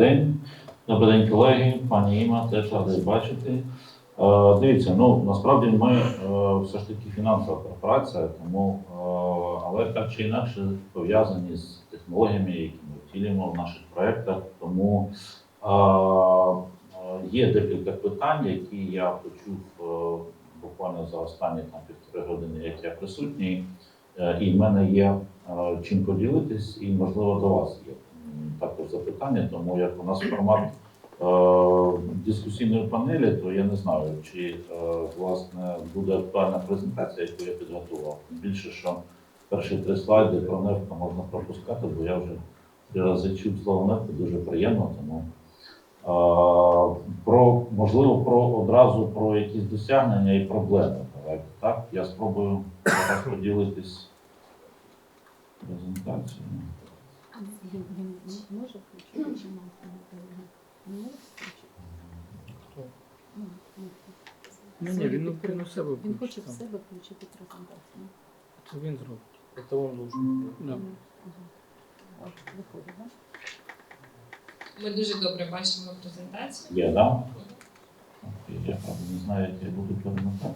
день. Добрий день, колеги, пані Іма, теж радий бачити. Е, Дивіться, ну насправді ми е, все ж таки фінансова корпорація, тому е, але так чи інакше пов'язані з технологіями, які ми втілюємо в наших проєктах. Тому є декілька питань, які я почув буквально за останні там півтори години, як я присутній. І в мене є чим поділитись, і можливо до вас є також запитання, тому як у нас формат е, дискусійної панелі, то я не знаю, чи е, власне буде актуальна презентація, яку я підготував. Більше, що перші три слайди про нефту можна пропускати, бо я вже три рази чув слово нефту, дуже приємно, тому. е, Про можливо про одразу про якісь досягнення і проблеми. Давайте так. Я спробую поділитись презентацією. Він, він може включити чи? Хто? Ну, ну, Ні, ні, він, він Він хоче в себе включити презентацію. Це він зробить. Это он должен. Да. От, Виходить, так? Ми дуже добре бачимо презентацію. Є, да? Я правда не знаю, як я буду перемотати.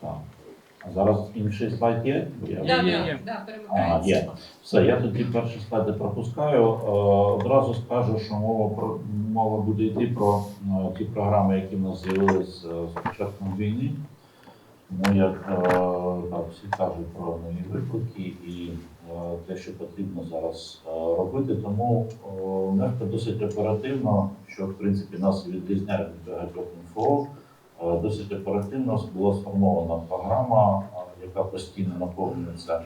Так. А зараз інший слайд є? Я- Да, Є, да, є. да, перемикається. є. Все, я тоді перші слайди пропускаю. Е, Одразу скажу, що мова про мова буде йти про е, ті програми, які в нас з'явились е, з початком війни. Тому як е, так, всі кажуть про нові виклики і е, те, що потрібно зараз е, робити. Тому е, нефта досить оперативно, що в принципі нас і відрізняє від багатьох МФО. е, Досить оперативно була сформована програма, е, яка постійно наповнюється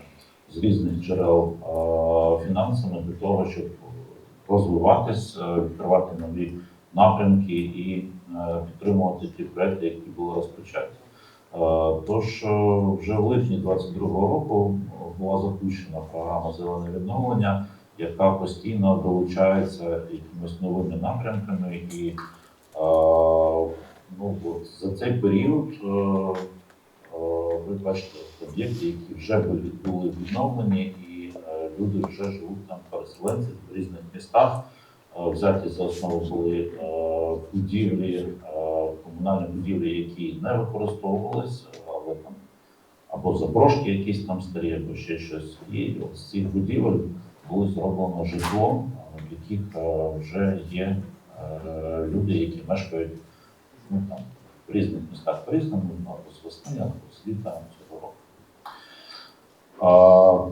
з різних джерел фінансами для того, щоб розвиватись, е, відкривати нові напрямки і е, підтримувати ті проекти, які були розпочаті. Е, Тож вже в липні 2022 року була запущена програма Зелене відновлення, яка постійно долучається якимись новими напрямками і ну, от за цей період ви бачите об'єкти, які вже були відновлені, і е, люди вже живуть там переселенці в різних містах. Е, Взяті за основу були е, будівлі, комунальні будівлі, які не використовувалися, але там або заброшки якісь там старі, або ще щось. І з цих будівель було зроблено житло, в яких вже є люди, які мешкають ну, там, в різних містах по-різному, або з весни, або з цього року.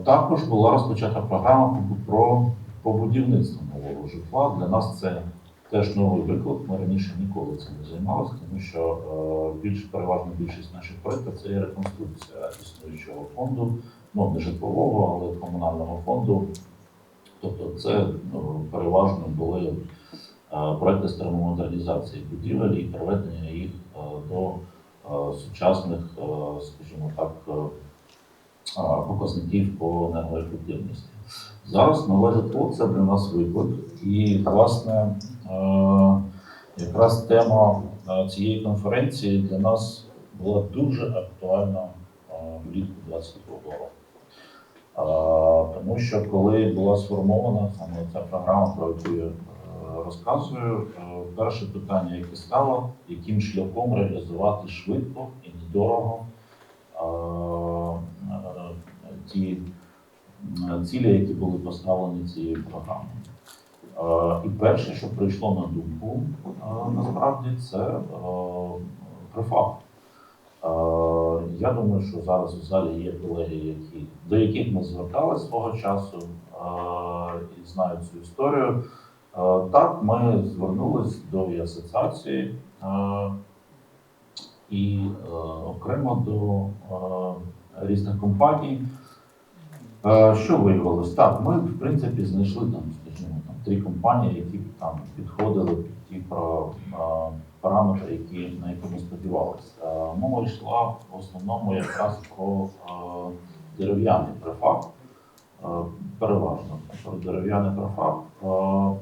Також була розпочата програма про по будівництву нового житла. Для нас це теж новий виклик. Ми раніше ніколи цим не займалися, тому що е, більш переважна більшість наших проєктів це є реконструкція існуючого фонду, ну не житлового, але комунального фонду. Тобто, це ну, переважно були проекти з термомодернізації будівель і приведення їх е, до е, сучасних, е, скажімо так, е, е, показників по енергоефективності. Зараз нове житло це для нас виклик. І, власне, е, якраз тема е, цієї конференції для нас була дуже актуальна е, влітку 22 року. Е, Тому що коли була сформована саме ця програма, про яку я е, розказую, е, перше питання, яке стало, яким шляхом реалізувати швидко і недорого е, е, ті цілі, які були поставлені цією програмою. І перше, що прийшло на думку, насправді, це префакт. Я думаю, що зараз у залі є колеги, які, до яких ми зверталися свого часу і знають цю історію. Е, Так, ми звернулись до асоціації е, і е, окремо до різних компаній. Що виявилось? Так, ми в принципі знайшли там, скажімо, там три компанії, які там підходили під ті про параметри, які на які ми сподівалися. Мова йшла в основному якраз про дерев'яний префаб, е, переважно про дерев'яний префаб. Е,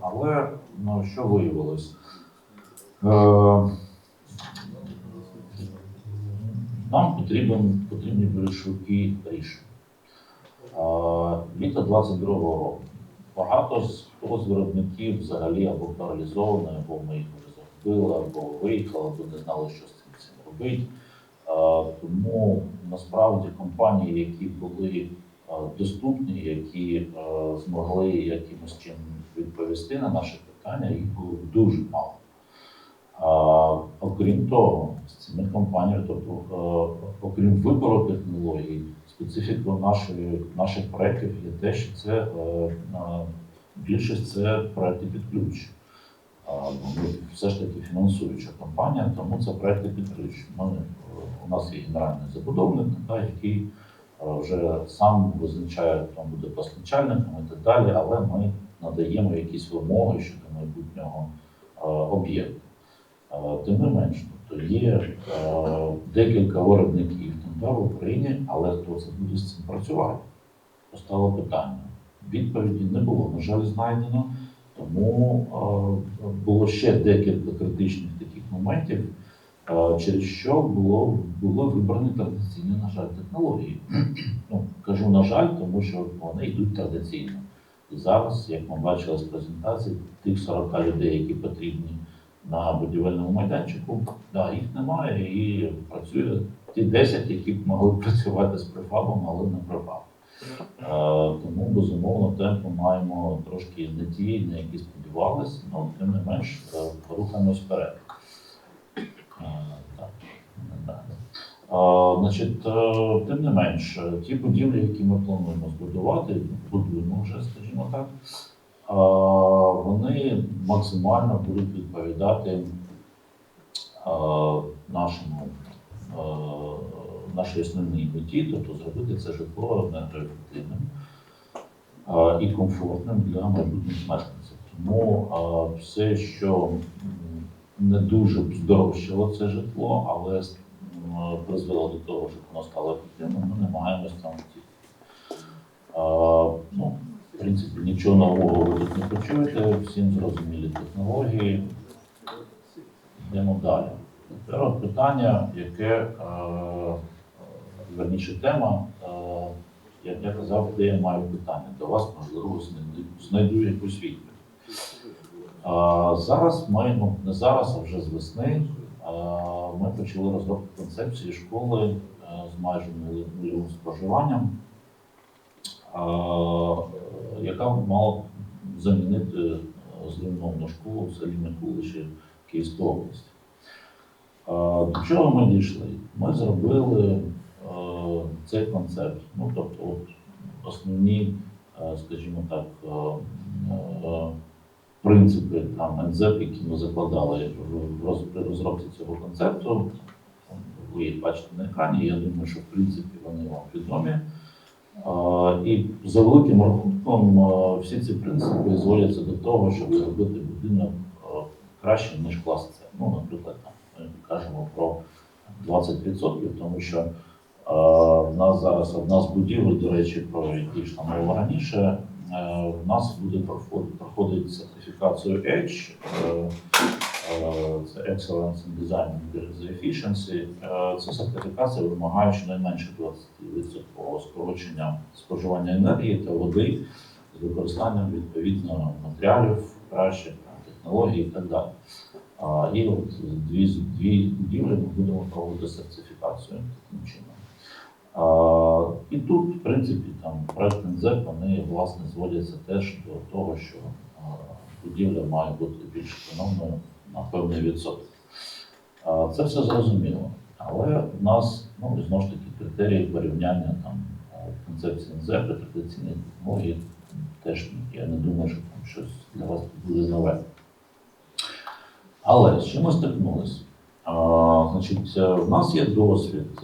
Але ну, що виявилось? Е, Нам потрібен, потрібні були швидкі рішення. Е, Літо 22-го року багато з виробників взагалі або паралізовані, або ми їх вже загубили, або виїхали, або не знали, що з цим робити. Е, Тому насправді компанії, які були е, доступні, які е, змогли якимось чим відповісти на наші питання, їх було дуже мало. Окрім того, з цими компаніями, тобто, е, окрім вибору технологій, специфікою нашої, наших проєктів є те, що це е, більшість це проєкти під ключ. Ми все ж таки фінансуюча компанія, тому це проєкти під ключ. Ми, у нас є генеральний забудовник, який вже сам визначає, хто буде постачальником і так далі, але ми надаємо якісь вимоги щодо майбутнього е, об'єкту. Е, Тим не менш, тобто є е, декілька виробників там, в Україні, але хто це буде з цим працювати? Постало питання. Відповіді не було, на жаль, знайдено. Тому е, було ще декілька критичних таких моментів, е, через що було, були вибрані традиційні, на жаль, технології. Ну, кажу, на жаль, тому що вони йдуть традиційно. І зараз, як ми бачили з презентації, тих 40 людей, які потрібні на будівельному майданчику, да, їх немає і працює ті 10, які б могли працювати з префабом, але не префаб. Е, Тому, безумовно, темпи маємо трошки не ті, на які сподівалися, але тим не менш е, рухаємось вперед. Е, Так, не далі. Е, Значить, е, тим не менш, ті будівлі, які ми плануємо збудувати, будуємо вже, скажімо так, вони максимально будуть відповідати нашому нашій основній меті, тобто зробити це житло енергоефективним і комфортним для майбутніх мешканців. Тому все, що не дуже здорожчало це житло, але призвело до того, щоб воно стало ефективним, ми намагаємося там Ну, в принципі, нічого нового ви тут не почуєте, всім зрозумілі технології. Йдемо далі. Тепер питання, яке е, верніше тема, е, як я казав, де я маю питання до вас, можливо, знайду, якусь відповідь. Зараз ми, не зараз, а вже з весни, ми почали розробку концепції школи е, з майже нульовим споживанням, яка мала замінити е, зруйновану школу в селі Микуличі Київської області. До чого ми дійшли? Ми зробили е, цей концепт. Ну, тобто, от основні, скажімо так, принципи там НЗЕП, які ми закладали в розробці цього концепту. Ви їх бачите на екрані. Я думаю, що в принципі вони вам відомі. І за великим рахунком всі ці принципи зводяться до того, щоб зробити будинок краще, ніж клас. Ну, наприклад, там, ми кажемо про 20%, тому що в нас зараз одна з будівель, до речі, про які йшла мова раніше, е, в нас буде проходити, проходить сертифікацію Edge, е, е, це Excellence in Design and Efficiency. Е, Ця сертифікація вимагає щонайменше 20% скорочення споживання енергії та води з використанням відповідно матеріалів, кращих технологій і так далі. І от дві, дві будівлі ми будемо проводити сертифікацію таким чином. А, І тут, в принципі, там проект НЗЕП, вони власне зводяться теж до того, що а, будівля має бути більш економною на певний відсоток. А, Це все зрозуміло. Але в нас ну, знову ж таки критерії порівняння там концепції НЗЕП і традиційних технологій теж я не думаю, що там щось для вас буде нове. Але з чим ми стикнулися? Значить, е, в нас є досвід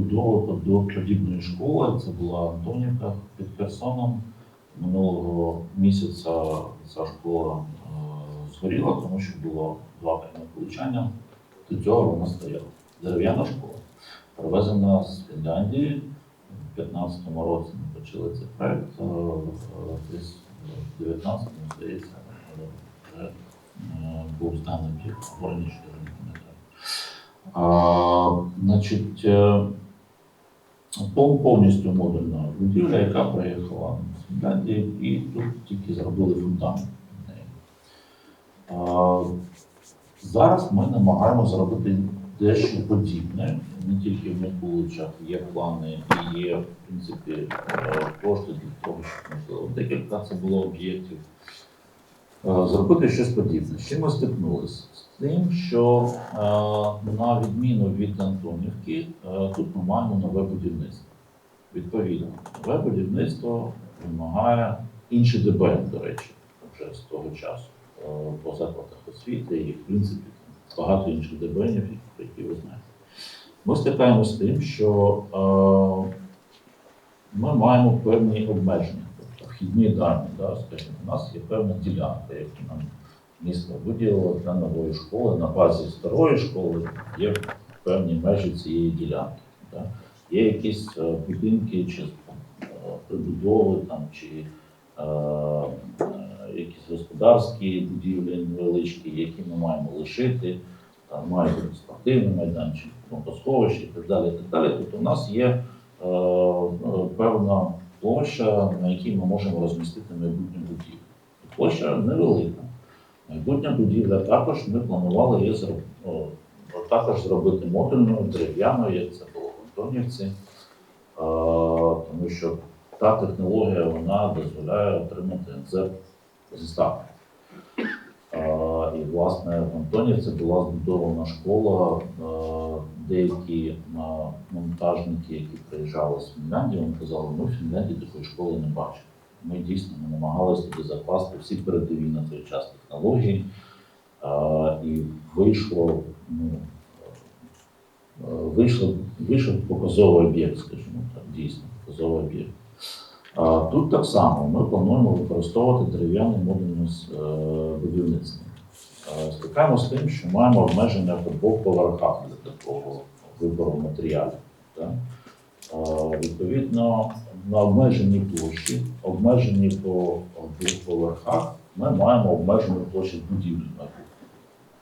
подо- подібної школи. Це була Антонівка під Херсоном. Минулого місяця ця школа е, згоріла, тому що було два прямі влучання. До цього вона стояла. Дерев'яна школа, привезена з Фінляндії. У 2015 році ми почали цей проект. е, Десь в 2019 здається, вже е, був зданий або раніше я не. Значить, повністю модульна будівля, яка приїхала з Фінляндії, і тут тільки зробили фундамент. в Зараз ми намагаємося зробити дещо подібне. Не тільки в Миколичах є плани і є, в принципі, е, кошти для того, щоб можливо декілька це було об'єктів. Е, Зробити щось подібне. З чим ми стикнулися? З тим, що е, на відміну від Антонівки, е, тут ми маємо нове будівництво. Відповідно, нове будівництво вимагає інші ДБН, до речі, вже з того часу по закладах освіти і, в принципі, багато інших ДБНів, які ви знаєте. Ми стикаємося з тим, що ми маємо певні обмеження, вхідні дані. Да, скажімо, у нас є певна ділянка, яку нам місто виділило для нової школи. На базі старої школи є певні межі цієї ділянки. Да. Є якісь е, будинки чи е, прибудови там, чи е, е, якісь господарські будівлі невеличкі, які ми маємо лишити. Там має бути спортивний майданчик, бомбосховище і так далі. І. Тобто у нас є е, певна площа, на якій ми можемо розмістити майбутню будівлю. Площа невелика. Майбутня будівля також ми планували її зроб... також зробити модульною, дерев'яною, як це було в Антонівці, тому що та технологія вона дозволяє отримати НЗ зі. Е, І, власне, в Антонівці була збудована школа. Деякі монтажники, які приїжджали з Фінляндії, вони казали, ми в Фінляндії такої школи не бачили. Ми дійсно ми намагалися туди закласти всі передові на той час технології. І вийшло, ну, вийшло, вийшов показовий об'єкт, скажімо так, дійсно показовий об'єкт. Тут так само ми плануємо використовувати дерев'яне модульне будівництво. Стикаємося з тим, що маємо обмеження по двох поверхах для такого вибору матеріалів. так. Відповідно, на обмеженій площі, обмежені по двох поверхах, ми маємо обмежену площу будівлі майбутнього.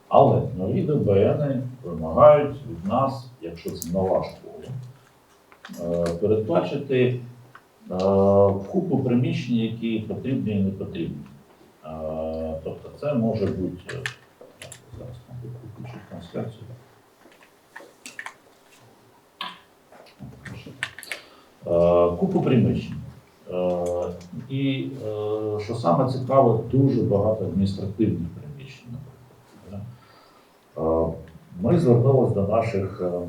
Але нові ДБН вимагають від нас, якщо це нова школа, е, передбачити е, купу приміщень, які потрібні і не потрібні. Тобто це може бути е, зараз виключу трансляцію. Купу приміщень. І е, що саме цікаве, дуже багато адміністративних приміщень. наприклад. Ми звернулися до наших е,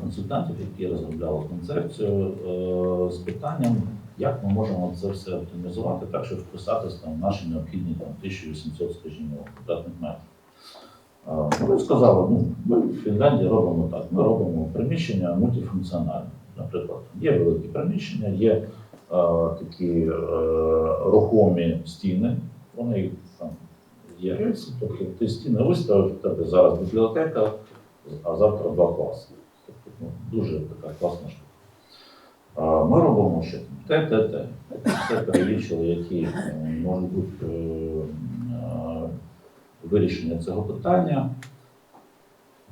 консультантів, які розробляли концепцію, з питанням, як ми можемо це все оптимізувати, так, щоб вписатися там, в наші необхідні там, 1800, скажімо, квадратних метрів. Е, ну, Ми сказали, ну, ми в Фінляндії робимо так, ми робимо приміщення мультифункціональне. Наприклад, є великі приміщення, є е, такі е, рухомі стіни, вони там є рельси, тобто ти стіни виставив, в тебе зараз бібліотека, а завтра два класи. Тобто, ну, дуже така класна штука. Ми робимо ще те, те, те. Все перелічили, які е, можуть бути е, е, вирішення цього питання.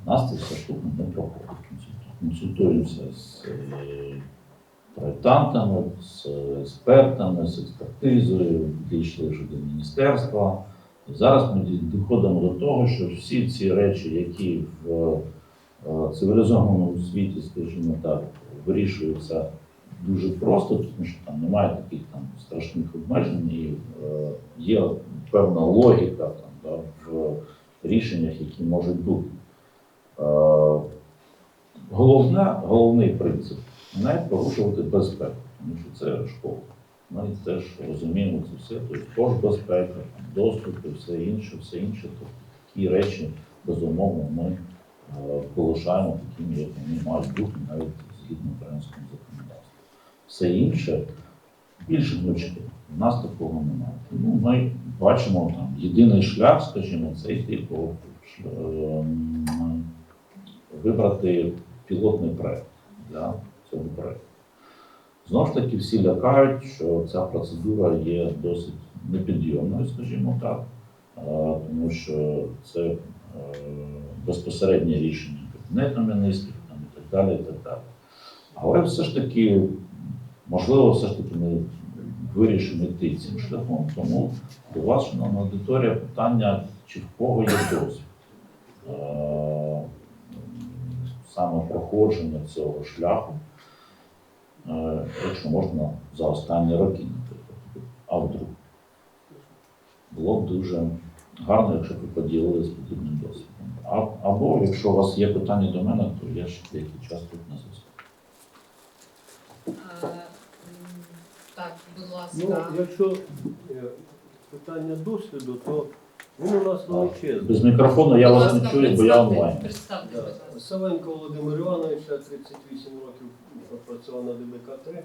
У нас це все штука не проходить. Консультуємося з проєктантами, з експертами, з експертизою, дійшли вже до міністерства. І зараз ми доходимо до того, що всі ці речі, які в цивілізованому світі, скажімо так, вирішуються дуже просто, тому що там немає таких там страшних обмежень, і е, є певна логіка там, да, в рішеннях, які можуть бути. Е, Головне, головний принцип не порушувати безпеку, тому що це школа. Ми теж розуміємо це все. Тобто безпека, доступ і все інше, все інше. Тобто такі речі, безумовно, ми е, полишаємо такими, як вони мають бути, навіть згідно українського законодавства. Все інше більш гнучке. У нас такого немає. Тому ми бачимо там єдиний шлях, скажімо, це йти ем, вибрати пілотний проект для цього проекту. Знову ж таки, всі лякають, що ця процедура є досить непідйомною, скажімо так, е, тому що це е, безпосереднє рішення Кабінету міністрів і так далі. І так далі. Але все ж таки, можливо, все ж таки ми вирішимо йти цим шляхом. Тому до вас, шановна аудиторія, питання, чи в кого є досвід е, саме проходження цього шляху, е, якщо можна за останні роки, наприклад, а вдруг. Було б дуже гарно, якщо б ви поділилися подібним досвідом. А, або якщо у вас є питання до мене, то я ще деякий час тут на зв'язку. Ну, якщо е, питання досвіду, то він у нас величезний. Без мікрофону я вас не чую, бо я онлайн. Представте, будь Да. ласка. Савенко Володимир Іванович, я 38 років працював на ДБК-3,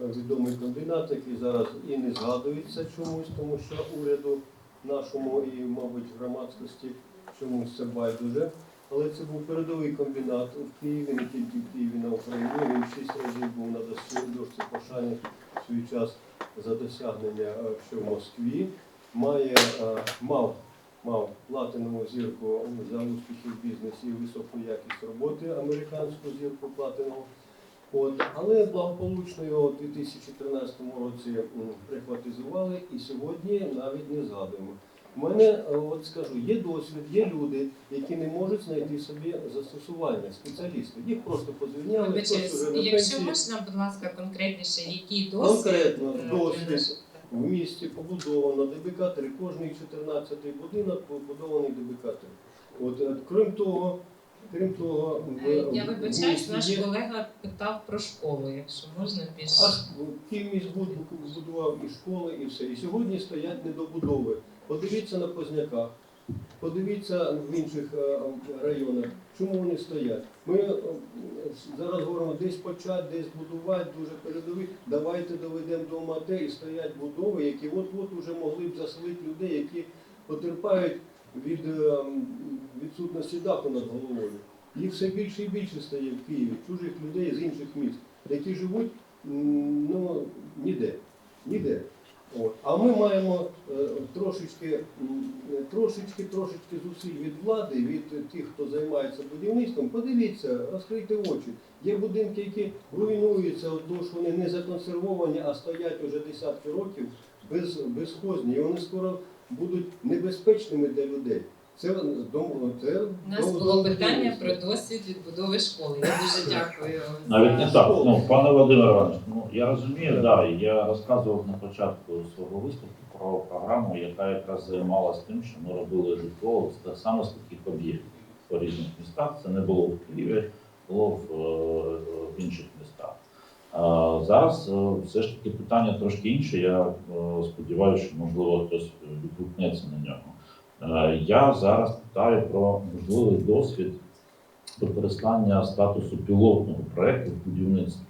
відомий комбінат, який зараз і не згадується чомусь, тому що уряду нашому і, мабуть, громадськості чомусь це байдуже. Але це був передовий комбінат в Києві, не тільки в Києві, на Україні. Він шість разів був на досі- дошці пошани свій час за досягнення ще що в Москві. Має, е, мав мав платинову зірку за успіхи в бізнесі і високу якість роботи, американську зірку платинову. От, але благополучно його у 2013 році прихватизували і сьогодні навіть не згадуємо. У мене, е, от скажу, є досвід, є люди, які не можуть знайти собі застосування, спеціалісти. Їх просто позвільняли, Вибачаюсь, якщо можна, будь ласка, конкретніше, який досвід Конкретно е, досвід. В місті побудовано ДБК-3, кожний 14-й будинок побудований ДБК-3. От, е, крім того, крім того, в, Я вибачаюсь, наш є- колега питав про школу, якщо можна більш. Аж Київміськбуд будував і школи, і все. І сьогодні стоять недобудови. Подивіться на Позняках, подивіться в інших е, районах, чому вони стоять. Ми е, зараз говоримо десь почати, десь будувати, дуже передові. Давайте доведемо до мате і стоять будови, які от-от уже могли б заселити людей, які потерпають від е, відсутності даху над головою. Їх все більше і більше стає в Києві, чужих людей з інших міст, які живуть ну, ніде. Ніде. От. А ми маємо е, трошечки, е, трошечки, трошечки зусиль від влади, від тих, хто займається будівництвом. Подивіться, розкрийте очі. Є будинки, які руйнуються, тому що вони не законсервовані, а стоять уже десятки років без, безхозні. І вони скоро будуть небезпечними для людей. Це дом, це У нас було дом питання про досвід відбудови школи. Я дуже дякую. Навіть не так. Ну, пане Володимир Іванович, ну я розумію, да, я розказував на початку свого виступу про програму, яка якраз займалася тим, що ми робили житло так само з таких об'єктів по різних містах. Це не було в Києві, було в, е, в інших містах. А зараз е, все ж таки питання трошки інше. Я е, сподіваюся, що можливо хтось відгукнеться на нього. Е, Я зараз питаю про можливий досвід використання статусу пілотного проекту в будівництві.